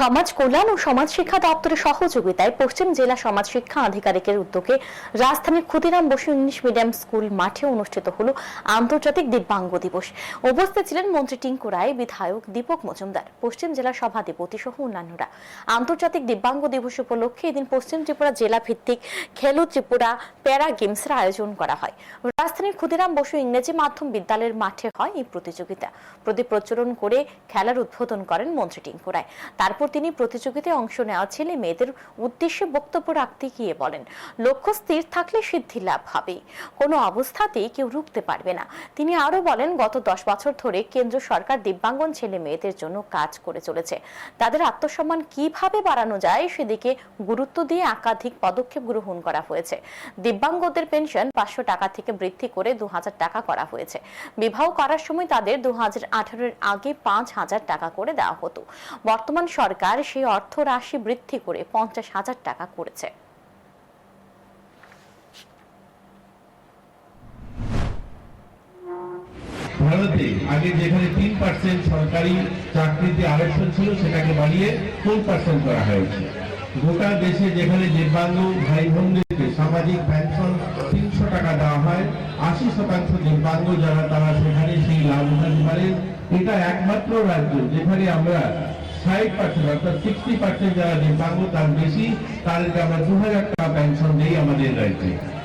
সমাজ কল্যাণ ও সমাজ শিক্ষা দপ্তরের সহযোগিতায় পশ্চিম জেলা সমাজ শিক্ষা আধিকারিকের উদ্যোগে রাজধানীর Khudiram Bose English medium school মাঠে অনুষ্ঠিত হল আন্তর্জাতিক দিব্যাঙ্গ দিবস। উপস্থিত ছিলেন মন্ত্রী টিঙ্কু রায়, বিধায়ক দীপক মজুমদার, পশ্চিম জেলা সভাধিপতি সহ অন্যান্যরা। আন্তর্জাতিক দিব্যাঙ্গ দিবস উপলক্ষে এদিন পশ্চিম ত্রিপুরা জেলা ভিত্তিক খেলো ত্রিপুরা প্যারা গেমসের আয়োজন করা হয়। রাজধানীর ক্ষুদিরাম বসু ইংরেজি মাধ্যম বিদ্যালয়ের মাঠে হয় এই প্রতিযোগিতা। প্রদীপ প্রচলন করে খেলার উদ্বোধন করেন মন্ত্রী টিঙ্কু রায়। তারপর তিনি প্রতিযোগিতায় অংশ নেওয়া ছেলে মেয়েদের উদ্দেশ্যে বক্তব্য রাখতে গিয়ে বলেন, লক্ষ্য স্থির থাকলে সিদ্ধি লাভ হবে। কোনো অবস্থাতেই কেউ রুখতে পারবে না। তিনি আরও বলেন, গত দশ বছর ধরে কেন্দ্র সরকার দিব্যাঙ্গন ছেলে মেয়েদের জন্য কাজ করে চলেছে। তাদের আত্মসম্মান কীভাবে বাড়ানো যায় সেদিকে গুরুত্ব দিয়ে একাধিক পদক্ষেপ গ্রহণ করা হয়েছে। দিব্যাঙ্গদের পেনশন পাঁচশো টাকা থেকে বৃদ্ধি করে দু হাজার টাকা করা হয়েছে। বিবাহ করার সময় তাদের দু হাজার আগে পাঁচ হাজার টাকা করে দেওয়া হতো। বর্তমান সরকার সেই অর্থ রাশি বৃদ্ধি করে পঞ্চাশ হাজার টাকা করেছে। ভারতে আগে যেখানে তিন পার্সেন্ট সরকারি চাকরিতে ছিল, সেটাকে বাড়িয়ে ফোর পার্সেন্ট করা হয়েছে। গোটা দেশে যেখানে দিব্যাঙ্গ ভাই বোনদেরকে সামাজিক পেনশন তিনশো টাকা দেওয়া হয়, আশি শতাংশ দিব্যাঙ্গ যারা, তারা সেখানে সেই লাভ উঠাতে পারেন এটা একমাত্র রাজ্য যেখানে আমরা ষাট পার্সেন্ট অর্থাৎ সিক্সটি পার্সেন্ট যারা দিব্যাঙ্গ তার বেশি, তাদেরকে আমরা দু হাজার টাকা পেনশন দিই আমাদের রাজ্যে